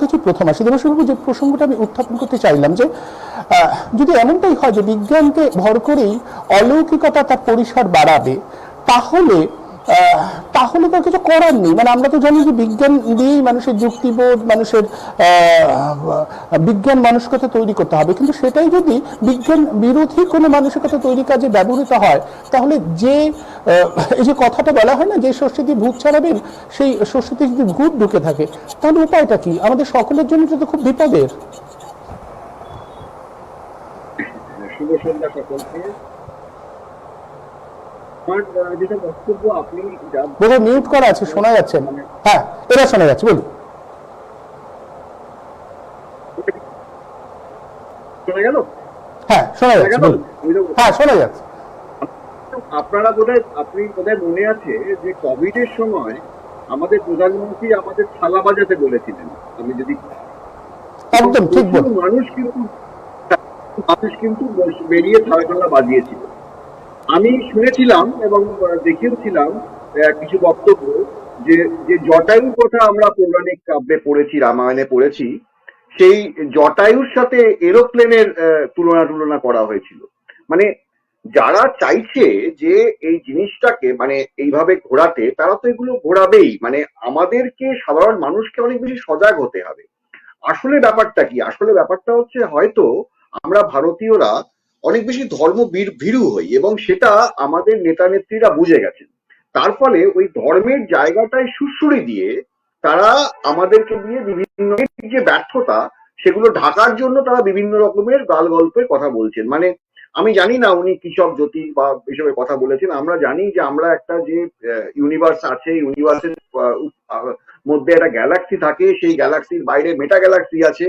কাছে প্রথম আসি। দেবশবাবু যে প্রসঙ্গটা আমি উত্থাপন করতে চাইলাম যে যদি এমনটাই হয় যে বিজ্ঞানকে ভর করেই অলৌকিকতা তার পরিসর বাড়াবে, তাহলে তাহলে তো কিছু করার নেই। মানে আমরা তো জানি যে বিজ্ঞান দিয়েই মানুষের যুক্তিবোধ, মানুষের বিজ্ঞান মানসিকতা তৈরি করতে হবে। কিন্তু সেটাই যদি বিজ্ঞান বিরোধী কোনো মানুষের মানসিকতা তৈরি কাজে ব্যবহৃত হয়, তাহলে যে এই যে কথাটা বলা হয় না, যে শস্য দিয়ে ভূত ছাড়াবেন, সেই শস্যতে যদি ভূত ঢুকে থাকে, তাহলে উপায়টা কি? আমাদের সকলের জন্য তো খুব বিপদের। সন্ধ্যা সকলকে। আমার যেটা বক্তব্য আপনি বোধহয় মিউট করা আছে শোনা যাচ্ছে। না হ্যাঁ এবার শোনা যাচ্ছে বলুন। শোনা গেল? হ্যাঁ শোনা যাচ্ছে বলুন। হ্যাঁ শোনা যাচ্ছে। আপনারা বোধহয় আপনি বোধহয় মনে আছে যে কোভিড এর সময় আমাদের প্রধানমন্ত্রী আমাদের থালা বাজাতে বলেছিলেন। আমি যদি একদম ঠিক মানুষ কিন্তু মানুষ কিন্তু বেরিয়ে থালা বাজিয়েছিল। আমি শুনেছিলাম এবং আহ, কিছু বক্তব্য যে যে জটায়ুর কথা আমরা পৌরাণিক কাব্যে পড়েছি রামায়ণে পড়েছি সেই জটায়ুর সাথে এরোপ্লেনের তুলনা তুলনা করা হয়েছিল। মানে যারা চাইছে যে এই জিনিসটাকে মানে এইভাবে ঘোরাতে তারা তো এগুলো ঘোরাবেই। মানে আমাদেরকে সাধারণ মানুষকে অনেক বেশি সজাগ হতে হবে। আসলে ব্যাপারটা কি? আসলে ব্যাপারটা হচ্ছে হয়তো আমরা ভারতীয়রা অনেক বেশি ধর্ম ভীরু হই এবং সেটা আমাদের নেতা নেত্রীরা বুঝে গেছেন। তার ফলে ওই ধর্মের জায়গাটায় সুশ্রুড়ি দিয়ে তারা আমাদেরকে দিয়ে বিভিন্ন যে ব্যর্থতা, সেগুলো ঢাকার জন্য তারা বিভিন্ন রকমের গাল গল্পের কথা বলছেন। মানে আমি জানি না উনি কৃষক জ্যোতি বা এসবের কথা বলেছেন। আমরা জানি যে আমরা একটা যে ইউনিভার্স আছে ইউনিভার্সের মধ্যে একটা গ্যালাক্সি থাকে, সেই গ্যালাক্সির বাইরে মেটা গ্যালাক্সি আছে।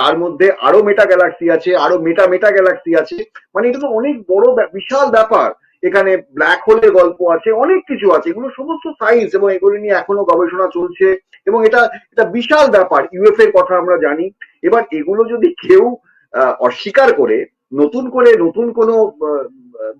তার মধ্যে আরও মেটা গ্যালাক্সি আছে, আরও মেটা মেটা গ্যালাক্সি আছে। মানে এটা তো অনেক বড় বিশাল ব্যাপার। এখানে ব্ল্যাক হোলের গল্প আছে, অনেক কিছু আছে। এগুলো সমস্ত সায়েন্স এবং এগুলো নিয়ে এখনও গবেষণা চলছে এবং এটা এটা বিশাল ব্যাপার। ইউএফ এর কথা আমরা জানি। এবার এগুলো যদি কেউ অস্বীকার করে, নতুন করে নতুন কোনো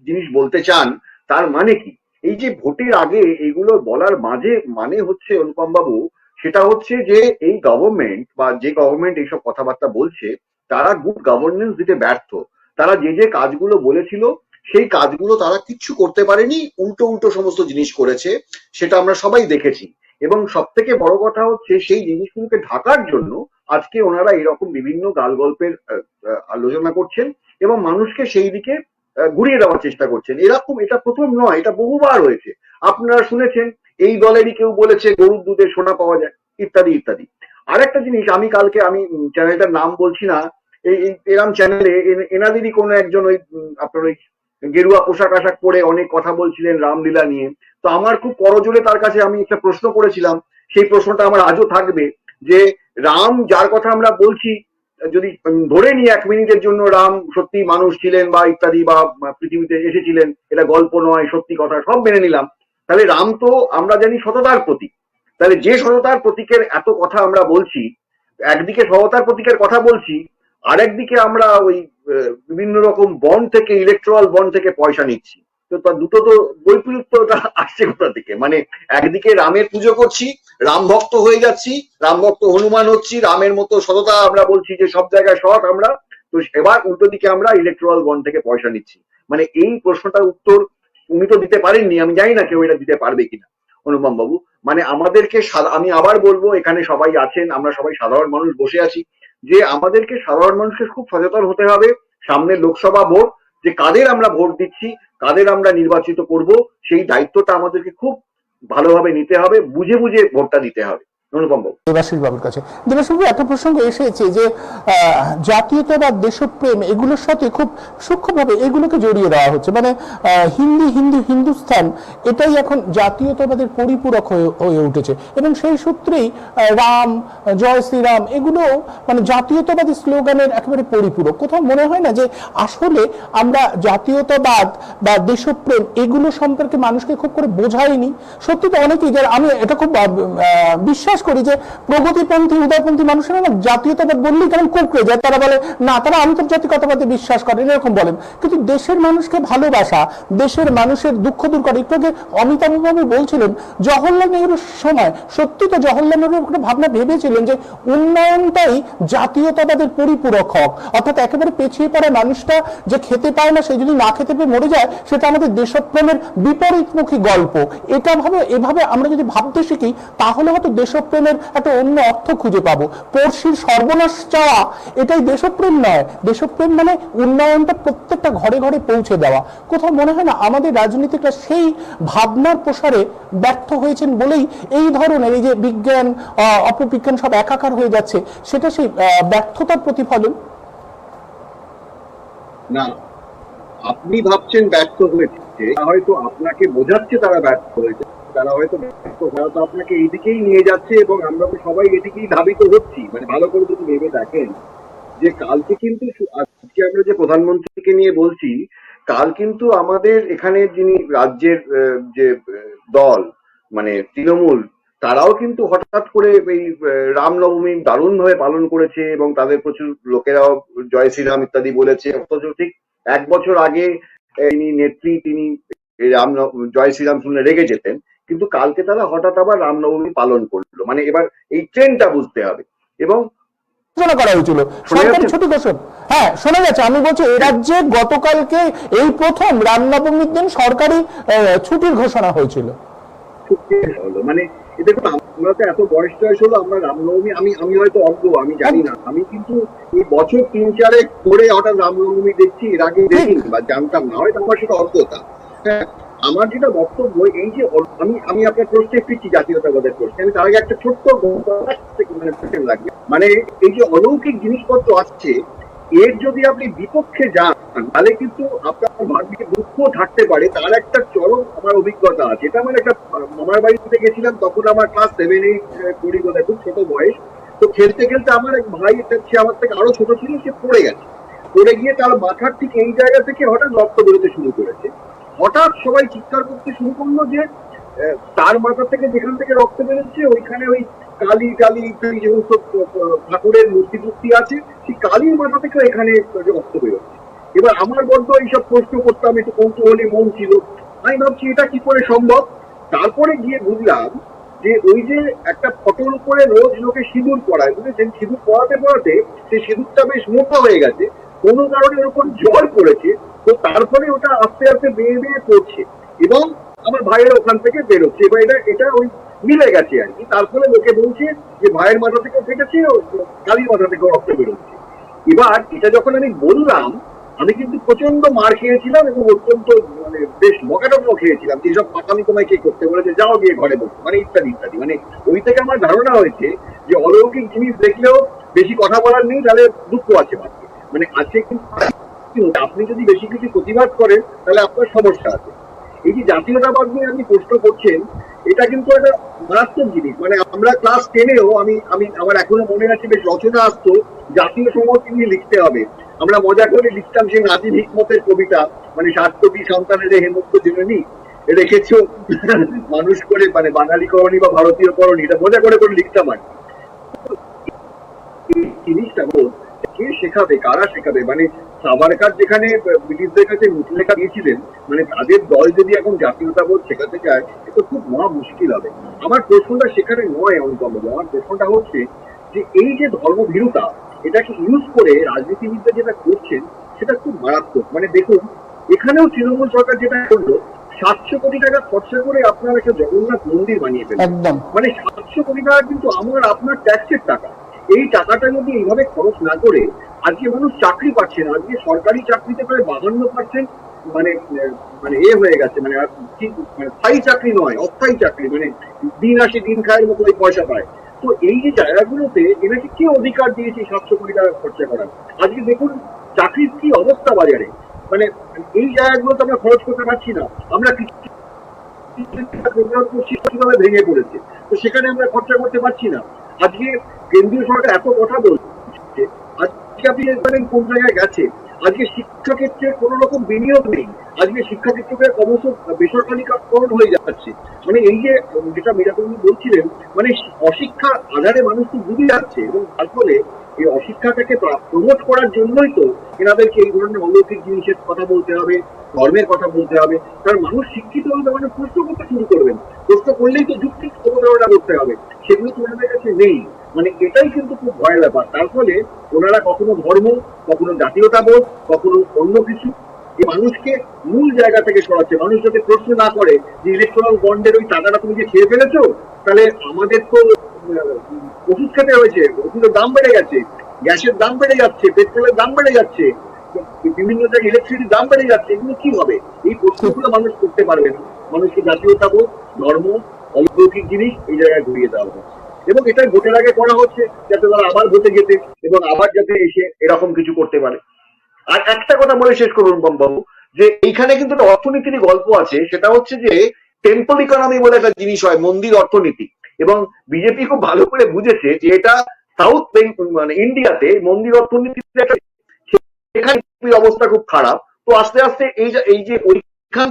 জিনিস বলতে চান, তার মানে কি? এই যে ভোটের আগে এগুলো বলার মাঝে মানে হচ্ছে অনুপম বাবু সেটা হচ্ছে যে এই গভর্নমেন্ট বা যে গভর্নমেন্ট এইসব কথাবার্তা বলছে, তারা গুড গভর্নেন্স দিতে ব্যর্থ। তারা যে যে কাজগুলো বলেছিল, সেই কাজগুলো তারা কিচ্ছু করতে পারেনি, উল্টো উল্টো সমস্ত জিনিস করেছে, সেটা আমরা সবাই দেখেছি। এবং সব থেকে বড় কথা হচ্ছে সেই জিনিসগুলোকে ঢাকার জন্য আজকে ওনারা এরকম বিভিন্ন গাল গল্পের আলোচনা করছেন এবং মানুষকে সেই দিকে ঘুরিয়ে দেওয়ার চেষ্টা করছেন। এরকম এটা প্রথম নয়, এটা বহুবার হয়েছে। আপনারা শুনেছেন এই দলেরই কেউ বলেছে গরুর দুধে সোনা পাওয়া যায়, ইত্যাদি ইত্যাদি। আরেকটা জিনিস, আমি কালকে, আমি চ্যানেলটার নাম বলছি না, এই এরম চ্যানেলে এনাদেরই কোনো একজন ওই আপনার ওই গেরুয়া পোশাক আশাক পরে অনেক কথা বলছিলেন রামলীলা নিয়ে। তো আমার খুব করজোরে তার কাছে আমি একটা প্রশ্ন করেছিলাম, সেই প্রশ্নটা আমার আজও থাকবে যে রাম, যার কথা আমরা বলছি, যদি ধরে নিই এক মিনিটের জন্য রাম সত্যি মানুষ ছিলেন বা ইত্যাদি বা, পৃথিবীতে এসেছিলেন, এটা গল্প নয়, সত্যি কথা, সব মেনে নিলাম। তাহলে রাম তো আমরা জানি সততার প্রতীক। তাহলে যে সততার প্রতীকের এত কথা আমরা বলছি, একদিকে সততার প্রতীকের কথা বলছি, আরেকদিকে আমরা ওই বিভিন্ন রকম বন্ড থেকে ইলেকট্রাল বন্ড থেকে পয়সা নিচ্ছি। তো তার দুটো তো বৈপরীত্যটা আসছে কোথা থেকে? মানে একদিকে রামের পুজো করছি, রাম ভক্ত হয়ে যাচ্ছি, রাম ভক্ত হনুমান হচ্ছি, রামের মতো সততা আমরা বলছি যে সব জায়গায় সৎ আমরা। তো এবার উল্টো দিকে আমরা ইলেকট্রাল বন্ড থেকে পয়সা নিচ্ছি। মানে এই প্রশ্নটার উত্তর উনি তো দিতে পারেননি আমি জানি না কেউ এটা দিতে পারবে কিনা। অনুপম বাবু মানে আমাদেরকে আমি আবার বলব, এখানে সবাই আছেন, আমরা সবাই সাধারণ মানুষ বসে আছি, যে আমাদেরকে সাধারণ মানুষকে খুব সচেতন হতে হবে, সামনে লোকসভা ভোট, যে কাদের আমরা ভোট দিচ্ছি, কাদের আমরা নির্বাচিত করব, সেই দায়িত্বটা আমাদেরকে খুব ভালোভাবে নিতে হবে, বুঝে বুঝে ভোটটা দিতে হবে। এসেছে যে জাতীয়তাবাদ দেশপ্রেম, এগুলোর সাথে খুব এগুলোকে জড়িয়ে দেওয়া হচ্ছে। মানে হিন্দি, হিন্দু এটাই এখন জাতীয়তাবাদের পরিপূরক হয়ে উঠেছে। এবং সেই সূত্রেই রাম, জয় শ্রীরাম এগুলো মানে জাতীয়তাবাদী স্লোগানের একেবারে পরিপূরক। কোথাও মনে হয় না যে, আসলে আমরা জাতীয়তাবাদ বা দেশপ্রেম এগুলো সম্পর্কে মানুষকে খুব করে বোঝাইনি। সত্যি তো অনেকেই আমি এটা খুব বিশ্বাস বিশ্বাস করি যে প্রগতিপন্থী, উদয়পন্থী মানুষেরা না জাতীয়তাবাদ বললেই কেমন কুকড়ে যায়। তারা বলে, না, তারা আন্তর্জাতিকতাবাদে বিশ্বাস করে। এরকম বলেন। কিন্তু দেশের মানুষকে ভালোবাসা, দেশের মানুষের দুঃখ দূর করে একটু আগে অমিতাভ বাবু বলছিলেন, জওহরলাল নেহরুর সময় সত্যি তো জওহরলাল নেহরু একটা ভাবনা ভেবেছিলেন যে উন্নয়নটাই জাতীয়তাবাদের পরিপূরক হক। অর্থাৎ একেবারে পেছিয়ে পড়া মানুষটা যে খেতে পায় না, সে যদি না খেতে পেয়ে মরে যায়, সেটা আমাদের দেশপ্রেমের বিপরীতমুখী গল্প। এটা ভাবে, এভাবে আমরা যদি ভাবতে শিখি, তাহলে হয়তো দেশপ্রেমের একটা অন্য অর্থ খুঁজে পাবো। পড়শির সর্বনাশ চাওয়া, এটাই দেশপ্রেম নয়। দেশপ্রেম মানে উন্নয়নটা প্রত্যেকটা ঘরে ঘরে পৌঁছে দেওয়া। কোথাও মনে হয় না, আমাদের রাজনীতিকরা সেই ভাবনার প্রসারে ব্যর্থ হয়েছেন বলেই এই ধরনের এই যে বিজ্ঞান অপবিজ্ঞান সব একাকার হয়ে যাচ্ছে, সেটা সেই ব্যর্থতার প্রতিফলন? না, আপনি ভাবছেন ব্যর্থ হয়েছে, হয়তো আপনাকে বোঝাচ্ছে তারা ব্যর্থ হয়েছে। তারা হয়তো তারা তো আপনাকে এইদিকেই নিয়ে যাচ্ছে এবং আমরা তো সবাই এদিকেই ধাবিত হচ্ছি। মানে ভালো করে যদি ভেবে দেখেন যে কালকে কিন্তু আজকে আমরা যে প্রধানমন্ত্রীকে নিয়ে বলছি, কাল কিন্তু আমাদের এখানে যিনি রাজ্যের যে দল মানে তৃণমূল, তারাও কিন্তু হঠাৎ করে এই রামনবমী দারুণ ভাবে পালন করেছে এবং তাদের প্রচুর লোকেরাও জয় শ্রীরাম ইত্যাদি বলেছে। অথচ ঠিক এক বছর আগে তিনি নেত্রী, তিনি রাম জয় শ্রীরাম শুনে রেগে যেতেন। কিন্তু কালকে তারা হঠাৎ আবার রামনবমী পালন করল। মানে এবার এই ট্রেনটা বুঝতে হবে। এবং করা হয়েছিল। সরকারি ছুটি ঘোষণা হ্যাঁ শোনা যাচ্ছে। আমি বলছি এ রাজ্যে গতকালকে এই প্রথম রামনবমীর দিন সরকারি ছুটির ঘোষণা হয়েছিল। মানে দেখুন আমরা তো এত বয়স টয়স হলো আমরা রামনবমী আমি আমি হয়তো অজ্ঞ আমি জানি না। আমি কিন্তু এই বছর তিন চারে করে হঠাৎ রামনবমী দেখছি এর আগে দেখিনি বা জানতাম না হয়তো আমার সেটা অজ্ঞতা। হ্যাঁ আমার যেটা বক্তব্য এই যে আমি আমি আপনার প্রশ্নে ফিরছি জাতীয়তাবাদের প্রশ্নে। আমি তার আগে একটা ছোট্ট মানে লাগবে। মানে এই যে অলৌকিক জিনিসপত্র আসছে এর যদি আপনি বিপক্ষে যান, তাহলে কিন্তু আপনার ভাগ্যে দুঃখ থাকতে পারে। তার একটা চরম আমার অভিজ্ঞতা আছে। এটা আমার একটা মামার বাড়িতে গেছিলাম, তখন আমার ক্লাস সেভেন এইট করি বোধহয় খুব ছোট বয়স। তো খেলতে খেলতে আমার এক ভাই, একটা- সে আমার থেকে আরও ছোট ছিল, সে পড়ে গেছে। পড়ে গিয়ে তার মাথার ঠিক এই জায়গা থেকে হঠাৎ রক্ত বেরোতে শুরু করেছে। হঠাৎ সবাই চিৎকার করতে শুরু করল যে তার মাথা থেকে যেখান থেকে রক্ত বেরোচ্ছে, ওইখানে ওই কালী টালি ইত্যাদি যে সমস্ত ঠাকুরের মূর্তি টুর্তি আছে, সেই কালীর মাথা থেকে এখানে রক্ত বেরোচ্ছে। এবার আমার বড্ড এইসব প্রশ্ন করতাম, একটু কৌতূহলী মন ছিল। আমি ভাবছি, এটা কি করে সম্ভব? তারপরে গিয়ে বুঝলাম যে ওই যে একটা ফটোর উপরে রোজ লোকে সিঁদুর পড়ায়, বুঝেছেন? সিঁদুর পড়াতে পড়াতে সেই সিঁদুরটা বেশ মোটা হয়ে গেছে। কোনো কারণে ওর উপর জ্বর পড়েছে তো তারপরে ওটা আস্তে আস্তে বেয়ে বেয়ে পড়ছে। এবং আমার ভাইয়ের ওখান থেকে বেরোচ্ছে, এবার এটা এটা ওই মিলে গেছে আর কি। তারপরে লোকে বলছে যে ভাইয়ের মাথা থেকে ফেটেছে, ও কালীর মাথা থেকে রক্ত বেরোচ্ছে। এবার এটা যখন আমি বললাম, আমি কিন্তু প্রচণ্ড মার খেয়েছিলাম এবং অত্যন্ত মানে বেশ মকাটম্য খেয়েছিলাম। যে সব পাকামি তোমায় কে করতে বলেছে, যাও গিয়ে ঘরে বসো মানে ইত্যাদি ইত্যাদি। মানে ওই থেকে আমার ধারণা হয়েছে যে অলৌকিক জিনিস দেখলেও বেশি কথা বলার নেই, তাহলে দুঃখ আছে মাত্র মানে আছে কিন্তু আপনি যদি বেশি কিছু প্রতিবাদ করেন, তাহলে আপনার সমস্যা আছে। এই যে জাতীয়তাবাদ নিয়ে আপনি প্রশ্ন করছেন, এটা কিন্তু একটা মারাত্মক জিনিস। মানে আমরা ক্লাস টেনেও আমি আমি, আমার এখনও মনে আছে বেশ রচনা আসতো, জাতীয় সংগঠন নিয়ে লিখতে হবে। আমরা মজা করে লিখতাম সেই নাজিব হিকমতের কবিতা মানে সাতটি সন্তানের হেমন্ত জননী রেখেছ মানুষ করে মানে বাঙালি করণী বা ভারতীয় করণী, এটা মজা করে করে লিখতাম আর জিনিসটা কে শেখাবে কারা শেখাবে? মানে সাবারকার যেখানে ব্রিটিশদের কাছে মুখলেখা দিয়েছিলেন মানে তাদের দল যদি এখন জাতীয়তাবোধ শেখাতে চায় এটা খুব মহা মুশকিল হবে। আমার প্রশ্নটা সেখানে নয় অনুপম আমার প্রশ্নটা হচ্ছে যে এই যে ধর্মভীরুতা এটাকে ইউজ করে রাজনীতিবিদরা যেটা করছেন সেটা খুব মারাত্মক। মানে দেখুন এখানেও তৃণমূল সরকার যেটা করল সাতশো কোটি টাকা খরচা করে আপনার একটা জগন্নাথ মন্দির বানিয়ে ফেলেন মানে সাতশো কোটি টাকা কিন্তু আমার আপনার ট্যাক্সের টাকা। এই টাকাটা যদি এইভাবে খরচ না করে আজকে মানুষ চাকরি পাচ্ছে না আজকে সরকারি চাকরিতে প্রায় বাহান্ন পার্সেন্ট মানে মানে এ হয়ে গেছে মানে মানে স্থায়ী চাকরি নয় অস্থায়ী চাকরি মানে দিন আসে দিন খায়ের মতো ওই পয়সা পায় তো এই যে জায়গাগুলোতে এনাকে কে অধিকার দিয়েছে সাতশো কোটি টাকা খরচা করার আজকে দেখুন চাকরির কি অবস্থা বাজারে মানে এই জায়গাগুলোতে আমরা খরচ করতে পারছি না আমরা কীভাবে ভেঙে পড়েছে তো সেখানে আমরা খরচা করতে পারছি না আজকে কেন্দ্রীয় সরকার এত কথা বলছে, আজকে আপনি দেখবেন কোন জায়গায় গেছে? আজকে শিক্ষাক্ষেত্রে কোনো রকম বিনিয়োগ নেই। আজকে শিক্ষাক্ষেত্রকে ক্রমশ বেসরকারিকরণ হয়ে যাচ্ছে। মানে এই যে, যেটা মীরাকন্দি বলছিলেন মানে অশিক্ষা আধারে মানুষ তো ডুবে যাচ্ছে এবং তার ফলে এই অশিক্ষাটাকে প্রমোট করার জন্যই তো এনাদেরকে এই ধরনের অলৌকিক জিনিসের কথা বলতে হবে, ধর্মের কথা বলতে হবে। কারণ মানুষ শিক্ষিত হলে মানে প্রশ্ন করতে শুরু করবেন। প্রশ্ন করলেই তো যুক্তি অবতারণা করতে হবে। কাছে নেই। মানে এটাই কিন্তু খুব ভয়ের ব্যাপার। তার ফলে ওনারা কখনো ধর্ম, কখনো জাতীয়তাবোধ, কখনো অন্য কিছু এই মানুষকে মূল জায়গা থেকে সরাচ্ছে, মানুষ যাতে প্রশ্ন না করে যে ইলেকট্রাল বন্ডের ওই টাকাটা তুমি যে খেয়ে ফেলেছো, তাহলে আমাদের তো ওষুধ খেতে হয়েছে, ওষুধের দাম বেড়ে গেছে গ্যাসের দাম বেড়ে যাচ্ছে, পেট্রোলের দাম বেড়ে যাচ্ছে, বিভিন্ন জায়গায় ইলেকট্রিসিটির দাম বেড়ে যাচ্ছে, এগুলো কি হবে? এই প্রশ্নগুলো মানুষ করতে পারবে না। মানুষকে জাতীয়তাবোধ, ধর্ম, অলৌকিক জিনিস এই জায়গায় ঘুরিয়ে দেওয়া হচ্ছে। এবং এটা ভোটের আগে করা হচ্ছে যাতে তারা আবার ভোটে যেতে এবং আবার যাতে এসে এরকম কিছু করতে পারে। আর একটা কথা বলে শেষ করুন বাবু যে এইখানে কিন্তু একটা অর্থনীতির গল্প আছে, সেটা হচ্ছে যে টেম্পল ইকোনমি বলে একটা জিনিস হয়, মন্দির অর্থনীতি। এবং বিজেপি খুব ভালো করে বুঝেছে যে এটা সাউথ মানে ইন্ডিয়াতে মন্দির অর্থনীতির একটা সেখানে অবস্থা খুব খারাপ। তো আস্তে আস্তে এই যে এই যে ওইখান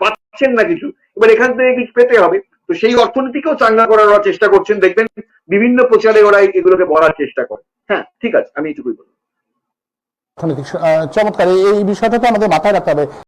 পাচ্ছেন না কিছু, এবার এখান থেকে কিছু পেতে হবে। তো সেই অর্থনীতিকেও চাঙ্গা করার ওরা চেষ্টা করছেন। দেখবেন বিভিন্ন প্রচারে ওরা এগুলোকে বলার চেষ্টা করে। হ্যাঁ ঠিক আছে, আমি এইটুকুই বলব। চমৎকার। এই বিষয়টা তো আমাদের মাথায় রাখতে হবে।